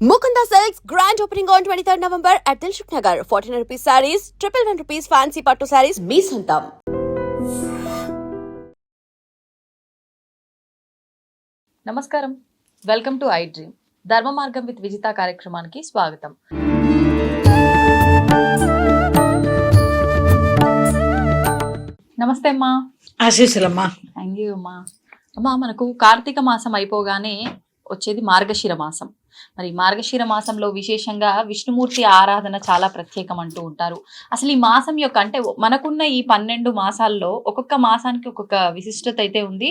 Mukunda Silks grand opening on 23rd November at Dilshuk Nagar. 1400 rupees sarees, triple one rupees fancy patto sarees, మీ సొంతం నమస్కారం welcome to I dream ధర్మ మార్గం with Vijitha కార్యక్రమానికి స్వాగతం నమస్తే అమ్మా ఆశీస్సులమ్మా థ్యాంక్ యూ అమ్మా అమ్మా మనకు కార్తీక మాసం అయిపోగానే వచ్చేది మార్గశిర మాసం. మరి మార్గశిర మాసంలో విశేషంగా విష్ణుమూర్తి ఆరాధన చాలా ప్రత్యేకం అంటూ ఉంటారు. అసలు ఈ మాసం యొక్క అంటే మనకున్న ఈ పన్నెండు మాసాల్లో ఒక్కొక్క మాసానికి ఒక్కొక్క విశిష్టత అయితే ఉంది.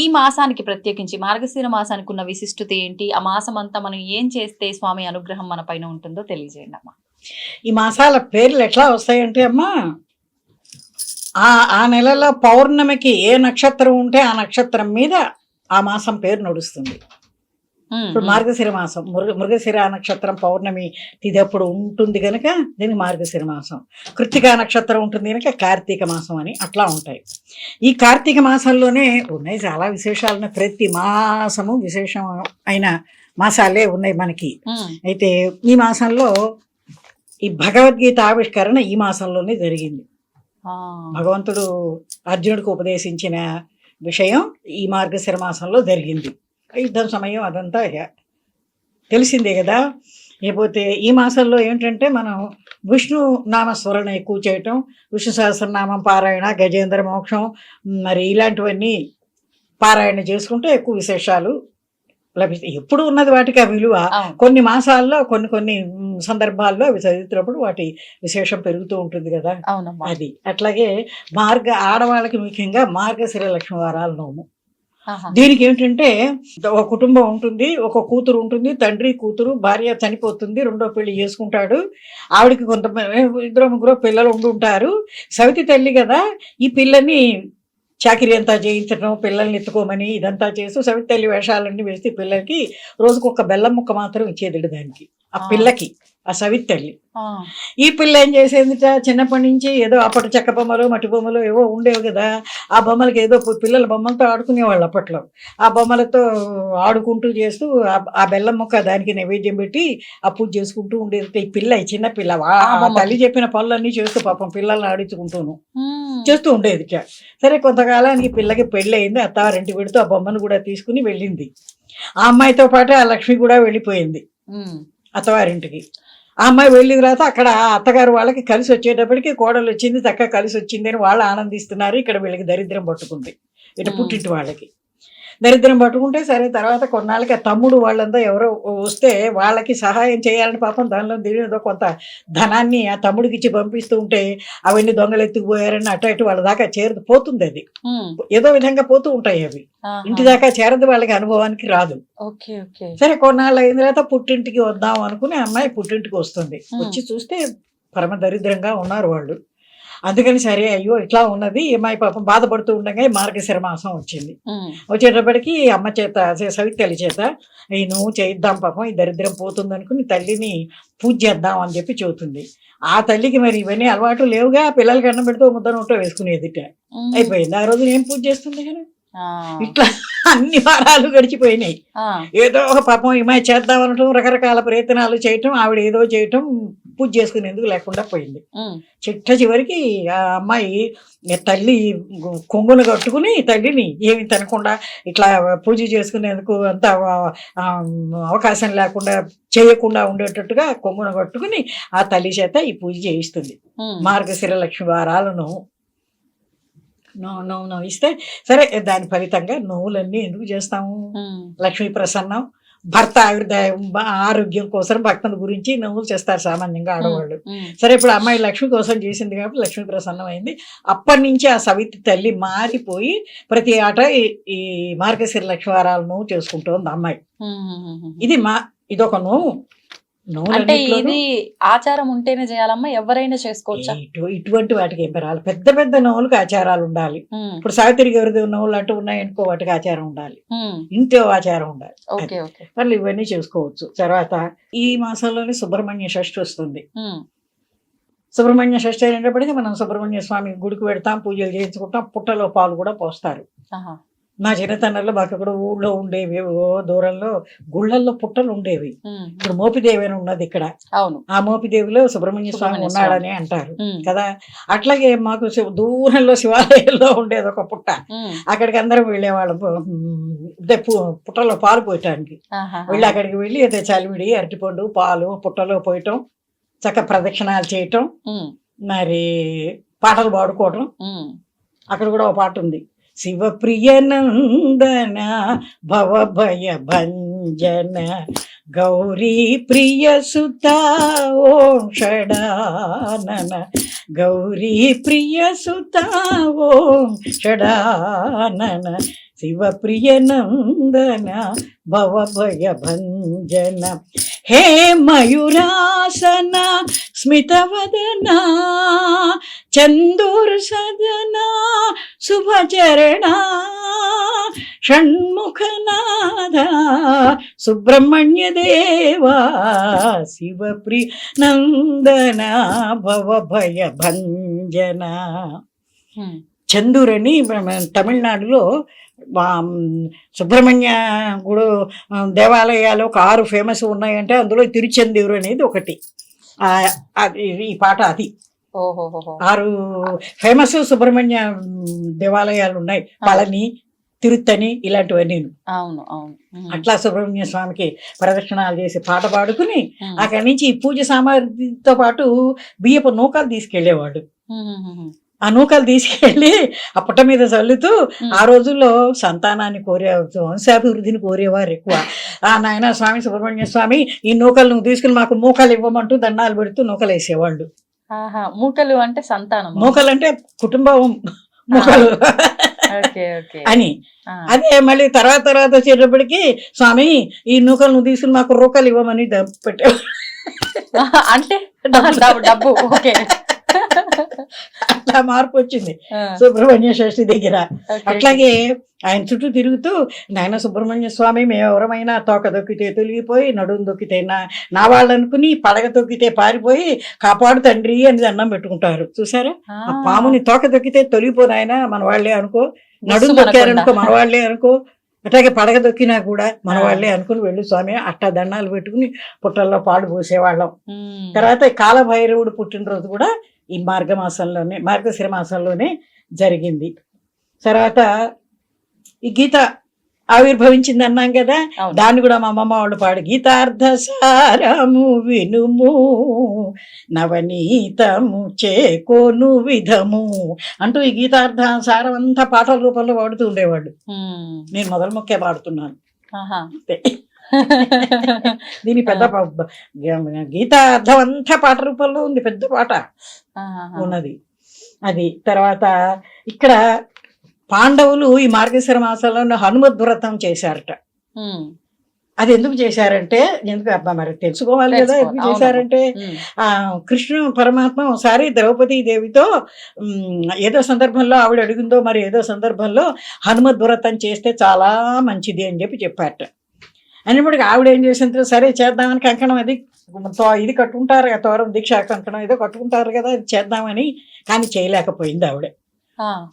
ఈ మాసానికి ప్రత్యేకించి మార్గశిర మాసానికి ఉన్న విశిష్టత ఏంటి? ఆ మాసం అంతా మనం ఏం చేస్తే స్వామి అనుగ్రహం మన పైన ఉంటుందో తెలియజేయండి అమ్మా. ఈ మాసాల పేర్లు ఎట్లా వస్తాయంటే అమ్మా ఆ ఆ నెలలో పౌర్ణమికి ఏ నక్షత్రం ఉంటే ఆ నక్షత్రం మీద ఆ మాసం పేరు నడుస్తుంది. ఇప్పుడు. మార్గశిర మాసం మృగ మృగశిర నక్షత్రం పౌర్ణమి తిథి అప్పుడు ఉంటుంది కనుక దీనికి మార్గశిర మాసం. కృత్తికా నక్షత్రం ఉంటుంది కనుక కార్తీక మాసం అని అట్లా ఉంటాయి. ఈ కార్తీక మాసంలోనే ఉన్నాయి చాలా విశేషాలు ఉన్నాయి. ప్రతి మాసము విశేషం అయిన మాసాలే ఉన్నాయి మనకి. అయితే ఈ మాసంలో ఈ భగవద్గీత ఆవిష్కరణ ఈ మాసంలోనే జరిగింది. భగవంతుడు అర్జునుడికి ఉపదేశించిన విషయం ఈ మార్గశిర మాసంలో జరిగింది. యుద్ధం సమయం అదంతా తెలిసిందే కదా. లేకపోతే ఈ మాసంలో ఏంటంటే మనం విష్ణు నామస్మరణ ఎక్కువ చేయటం విష్ణు సహస్రనామం పారాయణ గజేంద్ర మోక్షం మరి ఇలాంటివన్నీ పారాయణ చేసుకుంటే ఎక్కువ విశేషాలు లభిస్తాయి. ఎప్పుడు ఉన్నది వాటికి ఆ విలువ. కొన్ని మాసాల్లో కొన్ని కొన్ని సందర్భాల్లో అవి చదువుతున్నప్పుడు వాటి విశేషం పెరుగుతూ ఉంటుంది కదా. అవునమ్మా. అది. అట్లాగే మార్గ ఆడవాళ్ళకి ముఖ్యంగా మార్గశిర లక్ష్మి వారాల నోము. దీనికి ఏంటంటే ఒక కుటుంబం ఉంటుంది ఒక కూతురు ఉంటుంది తండ్రి కూతురు భార్య చనిపోతుంది రెండో పెళ్ళి చేసుకుంటాడు. ఆవిడకి కొంత ఇద్దరు ముగ్గురు పిల్లలు ఉండి ఉంటారు. సవితి తల్లి కదా ఈ పిల్లని చాకిరి అంతా చేయించడం పిల్లల్ని ఎత్తుకోమని ఇదంతా చేస్తూ సవితి తల్లి వేషాలన్నీ వేసి పిల్లలకి రోజుకు ఒక బెల్లం ముక్క మాత్రం ఇచ్చేది దానికి ఆ. పిల్లకి. ఆ సవితి తల్లి ఈ పిల్ల ఏం చేసేదిట? చిన్నప్పటి నుంచి ఏదో అప్పటి చెక్క బొమ్మలు మట్టి బొమ్మలు ఏవో ఉండేవి కదా. ఆ బొమ్మలకి ఏదో పిల్లల బొమ్మలతో ఆడుకునేవాళ్ళు అప్పట్లో. ఆ బొమ్మలతో ఆడుకుంటూ చేస్తూ ఆ- బెల్లం మొక్క దానికి నైవేద్యం పెట్టి ఆ పూజ చేసుకుంటూ ఉండేది. ఈ పిల్ల ఈ చిన్న పిల్ల. తల్లి చెప్పిన పనులన్నీ చేస్తూ పాపం పిల్లల్ని ఆడించుకుంటూను. చేస్తూ ఉండేది. సరే కొంతకాలానికి పిల్లకి పెళ్ళి అయింది అత్తారింటి పెడుతూ ఆ బొమ్మను కూడా తీసుకుని వెళ్ళింది. ఆ అమ్మాయితో పాటు ఆ లక్ష్మి కూడా వెళ్ళిపోయింది. అత్తవారింటికి. ఆ అమ్మాయి వెళ్ళిన తర్వాత అక్కడ అత్తగారు వాళ్ళకి కలిసి వచ్చేటప్పటికి కోడలు వచ్చింది చక్కగా కలిసి వచ్చింది అని వాళ్ళు ఆనందిస్తున్నారు. ఇక్కడ వీళ్ళకి దరిద్రం పట్టుకుంది. ఇటు. పుట్టింటి వాళ్ళకి. దరిద్రం పట్టుకుంటే సరే తర్వాత కొన్నాళ్ళకి తమ్ముడు వాళ్ళంతా ఎవరో వస్తే వాళ్ళకి సహాయం చేయాలని పాపం దానిలో దీని ఏదో కొంత ధనాన్ని ఆ తమ్ముడికి ఇచ్చి పంపిస్తూ ఉంటే అవన్నీ దొంగలు ఎత్తుకుపోయారని అటు ఇటు వాళ్ళ దాకా చేరదు పోతుంది అది. ఏదో విధంగా పోతూ ఉంటాయి అవి. ఇంటి దాకా చేరదు వాళ్ళకి అనుభవానికి రాదు. సరే కొన్నాళ్ళు అయిన తర్వాత పుట్టింటికి వద్దాం అనుకుని అమ్మాయి పుట్టింటికి వస్తుంది. వచ్చి చూస్తే పరమ దరిద్రంగా ఉన్నారు వాళ్ళు. అందుకని సరే అయ్యో ఇట్లా ఉన్నది అమ్మాయి పాపం బాధపడుతూ ఉండగా మార్గశిర మాసం వచ్చింది. వచ్చేటప్పటికి అమ్మ చేత సవితల్లి చేత ఈ నువ్వు చేయిద్దాం పాపం ఈ దరిద్రం పోతుంది అనుకుని తల్లిని పూజ చేద్దాం అని చెప్పి చెబుతుంది. ఆ తల్లికి మరి ఇవన్నీ అలవాటు లేవుగా పిల్లలకి అన్నం పెడితే ముద్ద నోట్లో వేసుకునేదిట అయిపోయింది. ఆ రోజు ఏం పూజ చేస్తుంది కానీ ఇట్లా అన్ని వారాలు గడిచిపోయినాయి. ఏదో ఒక పాపం ఈమె చేద్దాం అనటం రకరకాల ప్రయత్నాలు చేయటం ఆవిడ ఏదో చేయటం పూజ చేసుకునేందుకు లేకుండా పోయింది. చిట్ట చివరికి ఆ అమ్మాయి తల్లి కొంగును కట్టుకుని తల్లిని ఏమి తినకుండా ఇట్లా పూజ చేసుకునేందుకు అంత అవకాశం లేకుండా చేయకుండా ఉండేటట్టుగా కొంగును కట్టుకుని ఆ తల్లి చేత ఈ పూజ చేయిస్తుంది. మార్గశిర లక్ష్మి వారాలను నువ్వు నువ్వు నువ్వు ఇస్తే సరే దాని ఫలితంగా నువ్వులన్నీ ఎందుకు చేస్తాము? లక్ష్మీ ప్రసన్నం భర్త బ- ఆరోగ్యం కోసం భక్తుల గురించి నువ్వులు చేస్తారు సామాన్యంగా ఆడవాళ్ళు. సరే ఇప్పుడు అమ్మాయి లక్ష్మి కోసం చేసింది కాబట్టి లక్ష్మీ ప్రసన్నం అయింది అప్పటి నుంచి ఆ సవితి తల్లి మారిపోయి ప్రతి ఆట ఈ- మార్గశిర లక్ష్మీవారాలు నువ్వు చేసుకుంటోంది అమ్మాయి. ఇది మా ఇదొక నోవు అంటే ఇది ఆచారం ఉంటేనే చేయాలమ్మా ఎవరైనా చేసుకోవచ్చా? ఇటు- ఇటువంటి వాటికి ఏం పెరాలి పెద్ద పెద్ద నోవులకు ఆచారాలు ఉండాలి. ఇప్పుడు సావిత్రి గారి నోవులు అంటూ ఉన్నాయనుకో వాటికి ఆచారం ఉండాలి. ఇంట్లో ఆచారం ఉండాలి. వాళ్ళు ఇవన్నీ చేసుకోవచ్చు. తర్వాత ఈ మాసంలోనే సుబ్రహ్మణ్య షష్ఠి వస్తుంది. సుబ్రహ్మణ్య షష్ఠి అయినప్పటికీ మనం సుబ్రహ్మణ్య స్వామి గుడికి పెడతాం పూజలు చేయించుకుంటాం పుట్టలో పాలు కూడా పోస్తారు. మా చిన్నతనంలో మాకు అక్కడ ఊళ్ళో ఉండేవి ఓ దూరంలో గుళ్ళల్లో పుట్టలు ఉండేవి. ఇప్పుడు మోపిదేవి అని ఉన్నది ఇక్కడ. అవును. ఆ మోపిదేవిలో సుబ్రహ్మణ్య స్వామి ఉన్నాడని అంటారు. కదా? అట్లాగే మాకు దూరంలో శివాలయంలో ఉండేది ఒక పుట్ట. అక్కడికి అందరం వెళ్ళేవాళ్ళం పుట్టలో పాలు పోయటానికి. వెళ్ళి అక్కడికి వెళ్ళి అదే చలివిడి అరటిపండు పాలు పుట్టలో పోయటం చక్క ప్రదక్షిణాలు చేయటం మరి పాటలు పాడుకోవటం. అక్కడ కూడా ఒక పాట ఉంది. శివప్రియనందన భవభయ భంజన గౌరీ ప్రియ సుత ఓం షడానన గౌరీ ప్రియ సుత ఓం షడానన శివప్రియనందన భవభయ భంజన. హే మయూరాసన స్మితవదన చందూర్ సదన శుభచరణ షణ్ముఖనాథ సుబ్రహ్మణ్య దేవా శివప్రి చందూర్ అని తమిళనాడులో సుబ్రహ్మణ్య గుడు దేవాలయాలు ఒక ఆరు ఫేమస్ ఉన్నాయంటే అందులో తిరుచెందూరు అనేది ఒకటి. ఈ పాట అది. ఆరు ఫేమస్ సుబ్రహ్మణ్య దేవాలయాలు ఉన్నాయి. పళని తిరుత్తని ఇలాంటివన్నీ. అవును అవును. అట్లా సుబ్రహ్మణ్య స్వామికి ప్రదక్షిణాలు చేసి పాట పాడుకుని అక్కడి నుంచి పూజ సామాగ్రితో పాటు బియ్యపు నూకలు తీసుకెళ్ళేవాడు ఉమ్, ఉమ్, ఉమ్, ఆ నూకలు తీసుకెళ్ళి ఆ పుట్ట మీద చల్లుతూ. ఆ రోజుల్లో సంతానాన్ని కోరే వంశాభివృద్ధిని కోరేవారు ఎక్కువ. ఆ నాయన స్వామి సుబ్రహ్మణ్య స్వామి ఈ నూకలు నువ్వు తీసుకుని మాకు మూకలు ఇవ్వమంటూ దండాలు పెడుతూ నూకలు వేసేవాళ్ళు. ఆహా, మూకలు అంటే సంతానం. మూకలు అంటే కుటుంబం మూకలు. అని. అదే మళ్ళీ తర్వాత తర్వాత వచ్చేటప్పటికి స్వామి ఈ నూకలు నువ్వు తీసుకుని మాకు రూకలు ఇవ్వమని ద- పెట్టే అంటే డబ్బు ఓకే. అట్లా మార్పు వచ్చింది. సుబ్రహ్మణ్య షష్ఠి దగ్గర. అట్లాగే ఆయన చుట్టూ తిరుగుతూ నాయన సుబ్రహ్మణ్య స్వామి మేము ఎవరమైనా తోక దొక్కితే తొలగిపోయి నడుం దొక్కితే నా నా వాళ్ళు అనుకుని పడగ తొక్కితే పారిపోయి కాపాడు తండ్రి అని దండం పెట్టుకుంటారు. చూసారా? ఆ, పాముని తోక దొక్కితే తొలిగిపోనాయన మన వాళ్ళే అనుకో. నడుం బుస్సు దొక్కారనుకో. మన వాళ్ళే అనుకో. అట్లాగే పడగ దొక్కినా కూడా మన వాళ్ళే అనుకుని వెళ్ళు స్వామి అట్టా దండాలు పెట్టుకుని పుట్టల్లో పాలు పోసేవాళ్ళం. తర్వాత కాలభైరవుడు పుట్టినరోజు కూడా ఈ మార్గమాసంలోనే మార్గశిర మాసంలోనే జరిగింది. తర్వాత ఈ గీత ఆవిర్భవించింది అన్నాం కదా. దాన్ని కూడా మా అమ్మమ్మ వాళ్ళు పాడు. గీతార్థ సారము వినుము నవనీతము చేకోను విధము అంటూ ఈ గీతార్థ సారం అంతా పాటల రూపంలో పాడుతూ ఉమ్, నేను మొదలు మొక్కే పాడుతున్నాను. ఆహా. దీని పెద్ద గీతా అర్థం అంతా పాట రూపంలో ఉంది పెద్ద పాట. ఉన్నది అది తర్వాత ఇక్కడ పాండవులు ఈ మార్గశిర మాసంలో హనుమద్ వ్రతం చేశారట అది ఎందుకు చేశారంటే ఎందుకు అబ్బా మరి తెలుసుకోవాలి కదా. ఎందుకు. చేశారంటే ఆ కృష్ణుడు పరమాత్మ ఒకసారి ద్రౌపదీ దేవితో ఏదో సందర్భంలో ఆవిడ అడిగిందో మరి ఏదో సందర్భంలో హనుమద్ వ్రతం చేస్తే చాలా మంచిది అని చెప్పి చెప్పారట అన్నప్పటికీ ఆవిడ ఏం చేసింది సరే చేద్దామని కంకణం అది. తో- ఇది కట్టుకుంటారు కదా తోరం దీక్ష కంకణం ఏదో కట్టుకుంటారు కదా అది చేద్దామని. కానీ చేయలేకపోయింది ఆవిడ.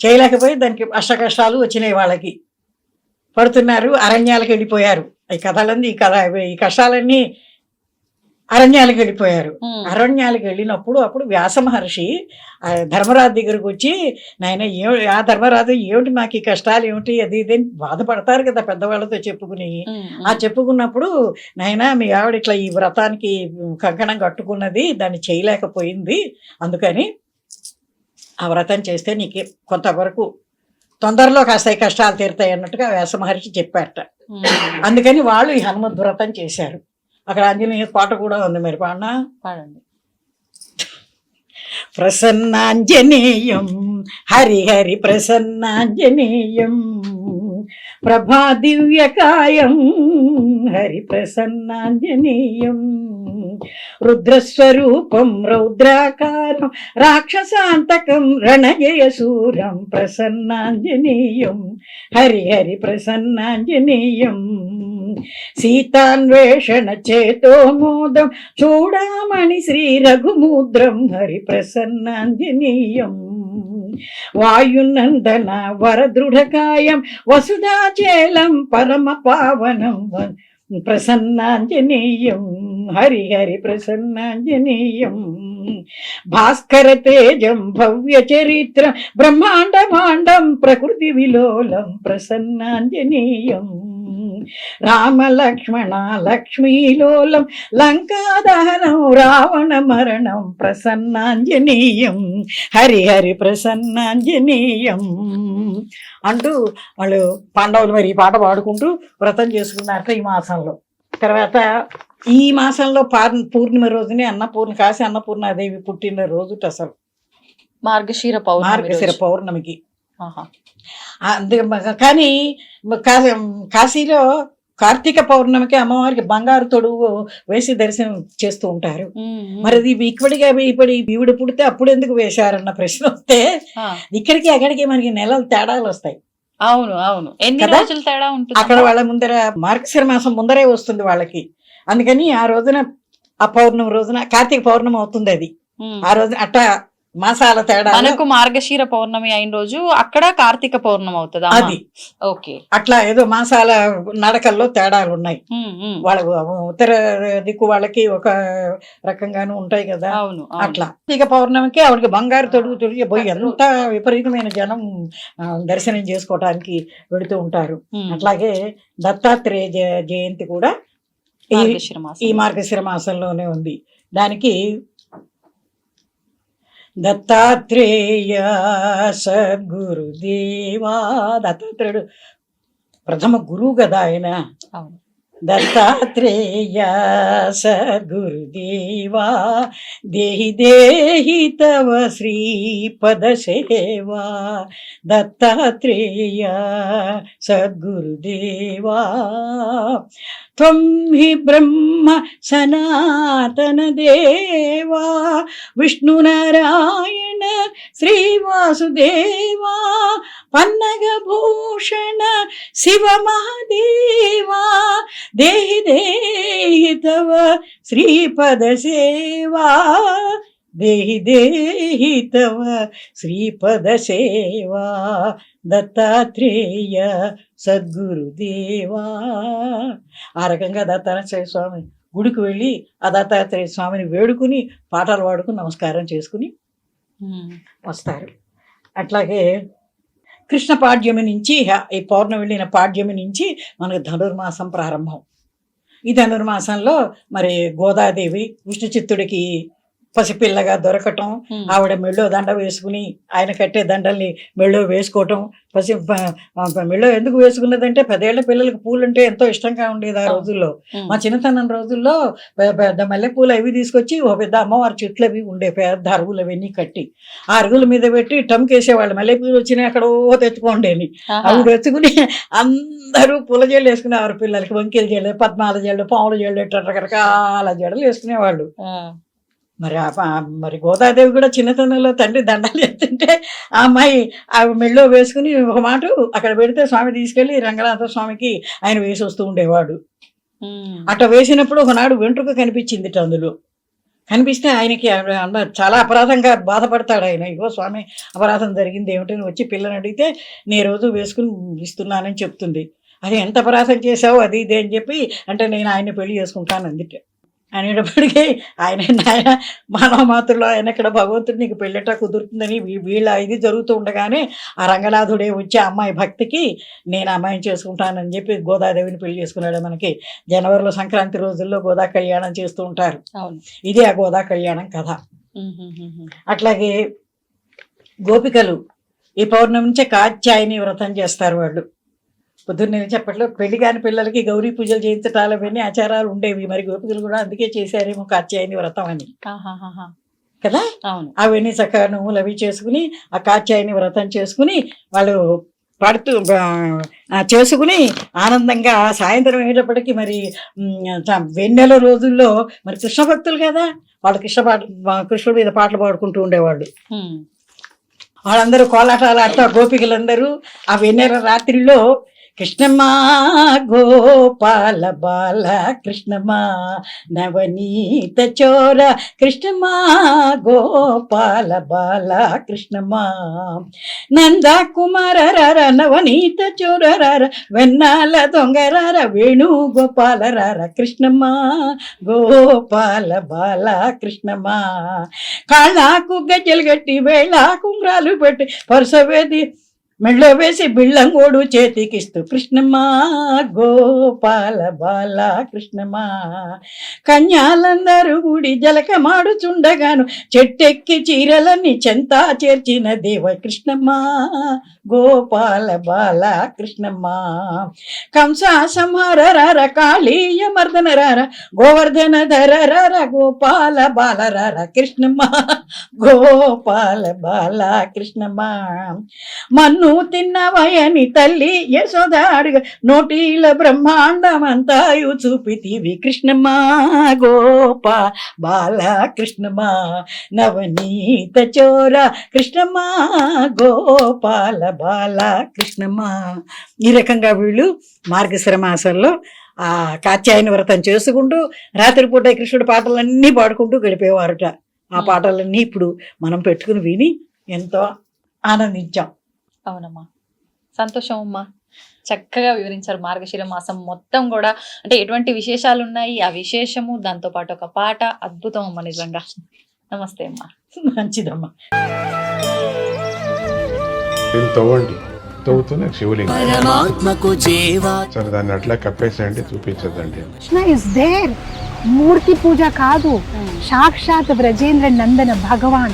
చేయలేకపోయి దానికి అష్ట కష్టాలు వచ్చినాయి వాళ్ళకి. పడుతున్నారు అరణ్యాలకు వెళ్ళిపోయారు. ఈ కథలన్నీ ఈ కథ ఈ కష్టాలన్నీ అరణ్యాలకు వెళ్ళిపోయారు. అరణ్యాలకు వెళ్ళినప్పుడు అప్పుడు వ్యాస మహర్షి ధర్మరాజు దగ్గరకు వచ్చి నాయన ఏ ఆ ధర్మరాజు ఏమిటి మాకు ఈ కష్టాలు? ఏమిటి? అది ఇది అని బాధపడతారు కదా పెద్దవాళ్ళతో చెప్పుకుని. ఆ చెప్పుకున్నప్పుడు నాయన మీ ఆవిడ ఇట్లా ఈ వ్రతానికి కంకణం కట్టుకున్నది దాన్ని చేయలేకపోయింది. అందుకని ఆ వ్రతం చేస్తే నీకు కొంతవరకు తొందరలో కాస్త కష్టాలు తీరుతాయి అన్నట్టుగా వ్యాస మహర్షి చెప్పారట. అందుకని వాళ్ళు ఈ హనుమద్ వ్రతం చేశారు. అక్కడ ఆంజనేయ పాట కూడా ఉంది మరి పాడినా? పాడండి. ప్రసన్నాంజనేయం హరి హరి ప్రసన్నాంజనేయం ప్రభా దివ్యకాయం హరి ప్రసన్నాంజనేయం రుద్రస్వరూపం రౌద్రాకారం రాక్షసాంతకం రణజయసూరం ప్రసన్నాంజనేయం హరి హరి ప్రసన్నాంజనేయం. సీతాన్వేషణ చేతో మోదం చూడమణి శ్రీ రఘుముద్రం హరి ప్రసన్నాంజనీయం వాయునందన వరదృఢకాయం వసుధాచేలం పరమ పావనం వ- ప్రసన్నాంజనేయం. హరి హరి ప్రసన్నాంజనేయం. భాస్కర తేజం భవ్య చరిత్ర బ్రహ్మాండమాండం ప్రకృతి విలోలం ప్రసన్నాంజనేయం. రామ లక్ష్మణ లక్ష్మీలోలం లంకాదహనం రావణ మరణం ప్రసన్నాంజనేయం హరి హరి ప్రసన్నాంజనేయం అంటూ వాళ్ళు పాండవులు మరి ఈ పాట పాడుకుంటూ వ్రతం చేసుకున్నారట ఈ మాసంలో. తర్వాత ఈ మాసంలో పార్ పూర్ణిమ రోజునే అన్నపూర్ణ కాశీ అన్నపూర్ణాదేవి పుట్టిన రోజు అసలు. మార్గశిర పౌర్ణమి మార్గశిర. పౌర్ణమికి. కానీ కాశీలో కార్తీక పౌర్ణమికి అమ్మవారికి బంగారు తొడుగు వేసి దర్శనం చేస్తూ ఉంటారు. మరి అది ఇక్కడిగా ఇప్పుడు ఈవిడ పుడితే అప్పుడు ఎందుకు వేశారన్న ప్రశ్న వస్తే ఇక్కడికి అక్కడికి మనకి నెలలు తేడాలు వస్తాయి. అవును అవును. ఎన్ని? రోజులు తేడా ఉంటుంది? అక్కడ వాళ్ళ ముందర మార్గశిర మాసం ముందరే వస్తుంది వాళ్ళకి. అందుకని ఆ రోజున ఆ పౌర్ణమి రోజున కార్తీక పౌర్ణమి అవుతుంది అది. ఆ రోజున అట్ట మాసాల తేడా మనకు మార్గశిర పౌర్ణమి అయిన రోజు అక్కడ కార్తీక పౌర్ణమి అవుతుందా? అది. ఓకే. అట్లా ఏదో మాసాల నడకల్లో తేడాలు ఉన్నాయి. వాళ్ళ ఉత్తర దిక్కు వాళ్ళకి ఒక రకంగాను ఉంటాయి కదా. అవును. అట్లా. ఇక పౌర్ణమికి ఆవిడకి బంగారు తొడుగు తొడిగి పోయి ఎంత విపరీతమైన జనం దర్శనం చేసుకోవటానికి వెళుతూ ఉంటారు. అట్లాగే దత్తాత్రేయ జయ- జయంతి కూడా ఈ మార్గశిర మాసంలోనే ఉంది. దానికి దత్తాత్రేయ సద్గురుదేవా దత్తాత్రేయుడు. ప్రథమ గురువు కదా ఆయన. దత్తాత్రేయ సద్గురుదేవా దేహి దేహి తవ శ్రీపద సేవా. దత్తాత్రేయ సద్గురుదేవా త్వం హి బ్రహ్మ సనాతన దేవా. విష్ణునారాయణ శ్రీవాసుదేవా పన్నగభూషణ శివ మహాదేవా. దేహి దేహి తవ శ్రీపద సేవా. దేహి దేహి తవ శ్రీపద సేవా దత్తాత్రేయ సద్గురుదేవా ఆ రకంగా దత్తాత్రేయ స్వామి గుడికి వెళ్ళి ఆ దత్తాత్రేయ స్వామిని వేడుకుని పాటలు పాడుకుని నమస్కారం చేసుకుని. వస్తారు. అట్లాగే కృష్ణ పాడ్యమి నుంచి ఈ పౌర్ణమి వెళ్ళిన పాడ్యమి నుంచి మనకు ధనుర్మాసం ప్రారంభం. ఈ ధనుర్మాసంలో మరి గోదాదేవి విష్ణు చిత్తుడికి పసిపిల్లగా దొరకటం. ఆవిడ మెళ్ళో దండ వేసుకుని ఆయన కట్టే దండల్ని మెళ్ళో వేసుకోవటం పసి మెళ్ళో ఎందుకు వేసుకున్నదంటే పదేళ్ళ పిల్లలకి పూలు అంటే ఎంతో ఇష్టంగా ఉండేది ఆ. రోజుల్లో. మా చిన్నతనం రోజుల్లో పెద్ద మల్లెపూలు అవి తీసుకొచ్చి ఓ పెద్ద అమ్మవారి చెట్లు అవి ఉండే పెద్ద అరుగులు అవన్నీ కట్టి ఆ అరుగుల మీద పెట్టి టమ్కేసేవాళ్ళు మల్లెపూలు వచ్చినాయి అక్కడ ఓ తెచ్చుకోండేని ఆహా. అవి తెచ్చుకుని అందరూ పూల జల్లు వేసుకునేవారు పిల్లలకి వంకీల జల్లు పద్మాల జల్లు పాముల జల్లు రకరకాల జడలు వేసుకునేవాళ్ళు. మరి మరి గోదాదేవి కూడా చిన్నతనంలో తండ్రి దండాలు ఎత్తుంటే ఆ అమ్మాయి ఆ మెళ్ళో వేసుకుని ఒక మాట అక్కడ పెడితే స్వామి తీసుకెళ్ళి రంగనాథ స్వామికి ఆయన వేసి వస్తూ ఉండేవాడు. అట్లా వేసినప్పుడు ఒకనాడు వెంట్రుక కనిపించింది అందులో. కనిపిస్తే ఆయనకి ఆవిడ అన్న చాలా అపరాధంగా బాధపడతాడు ఆయన. ఇగో స్వామి అపరాధం జరిగింది ఏమిటని వచ్చి పిల్లని అడిగితే నీ రోజు వేసుకుని ఇస్తున్నానని చెప్తుంది. అది ఎంత అపరాధం చేసావు అది ఇది అని చెప్పి అంటే నేను ఆయన్ని పెళ్ళి చేసుకుంటాను అందుకే అనేటప్పటికీ ఆయన ఆయన మానవ మాతృలో ఆయన ఇక్కడ భగవంతుడు నీకు పెళ్ళట కుదురుతుందని వీళ్ళ ఇది జరుగుతూ ఉండగానే ఆ రంగనాథుడే వచ్చి అమ్మాయి భక్తికి నేను అమ్మాయిని చేసుకుంటానని చెప్పి గోదాదేవిని పెళ్ళి చేసుకున్నాడు మనకి. జనవరిలో సంక్రాంతి రోజుల్లో గోదా కళ్యాణం చేస్తూ ఉంటారు. ఇది ఆ గోదా కళ్యాణం కథ. అట్లాగే గోపికలు ఈ పౌర్ణమి నుంచే కాత్యాయని వ్రతం చేస్తారు వాళ్ళు. పొద్దున్నే చెప్పట్లో పెళ్ళి కాని పిల్లలకి గౌరీ పూజలు చేయించటాలు అవన్నీ ఆచారాలు ఉండేవి. మరి గోపికలు కూడా అందుకే చేశారేమో కాత్యాయని వ్రతం అని. కదా? అవును. అవన్నీ చక్కగా నువ్వులు అవి చేసుకుని ఆ కాత్యాయని వ్రతం చేసుకుని వాళ్ళు పడుతూ చేసుకుని ఆనందంగా సాయంత్రం అయ్యేటప్పటికి మరి వెన్నెల రోజుల్లో మరి కృష్ణ భక్తులు కదా? వాళ్ళు కృష్ణ పాట కృష్ణుడి మీద పాటలు పాడుకుంటూ ఉండేవాళ్ళు. వాళ్ళందరూ కోలాటాలు ఆడుతూ గోపికలందరూ ఆ వెన్నెల రాత్రిలో కృష్ణమా గోపాల బాల కృష్ణమా నవనీత చోర కృష్ణమా గోపాల బాల కృష్ణమా. నంద కుమార రర నవనీత చోర రర వెన్నాల దొంగరార వేణు గోపాల రర కృష్ణమా గోపాల బాల కృష్ణమా. కాళ్ళకు గజ్జలు కట్టి వేళ కుంగ్రాలు పెట్టి పరుసవేది మెళ్ళ వేసి బిళ్ళంగోడు చేతికిస్తూ కృష్ణమా గోపాల బాల కృష్ణమా కన్యాలందరూ గుడి జలకమాడుచుండగాను చెట్టెక్కి చీరలన్నీ చెంతా చేర్చిన దేవ కృష్ణమా గోపాల బాల కృష్ణమా కంస సంహార రార కాళీయ మర్దన రార గోవర్ధన ధర రార గోపాల బాల రార కృష్ణమా గోపాల బాల కృష్ణమా మన్ను తిన్నవయని తల్లి యశోద అడుగ నోటీల బ్రహ్మాండమంతాయు చూపితివి కృష్ణమా గోపా బాల కృష్ణమా నవనీత చోర కృష్ణమా గోపాల బాల కృష్ణమా ఈ రకంగా వీళ్ళు మార్గశిర మాసంలో ఆ కాత్యాయన వ్రతం చేసుకుంటూ రాత్రిపూట కృష్ణుడి పాటలన్నీ పాడుకుంటూ గడిపేవారుట. ఆ పాటలన్నీ ఇప్పుడు మనం పెట్టుకుని విని ఎంతో ఆనందించాం. అవునమ్మా. సంతోషం అమ్మా. చక్కగా వివరించారు మార్గశిర మాసం మొత్తం కూడా. అంటే ఎటువంటి విశేషాలు ఉన్నాయి ఆ విశేషము దాంతో పాటు ఒక పాట అద్భుతం అమ్మ నిజంగా. నమస్తే అమ్మా. మంచిదమ్మా. దీన్ని తవ్వండి. తవ్వుతూనే శివలింగం. పరమాత్మకు జీవా. సరే దాన్ని అట్లా కప్పేసేయండి చూపించదండి కృష్ణ ఇస్ దేర్ మూర్తి పూజ కాదు. సాక్షాత్ బ్రజేంద్ర నందన భగవాన్.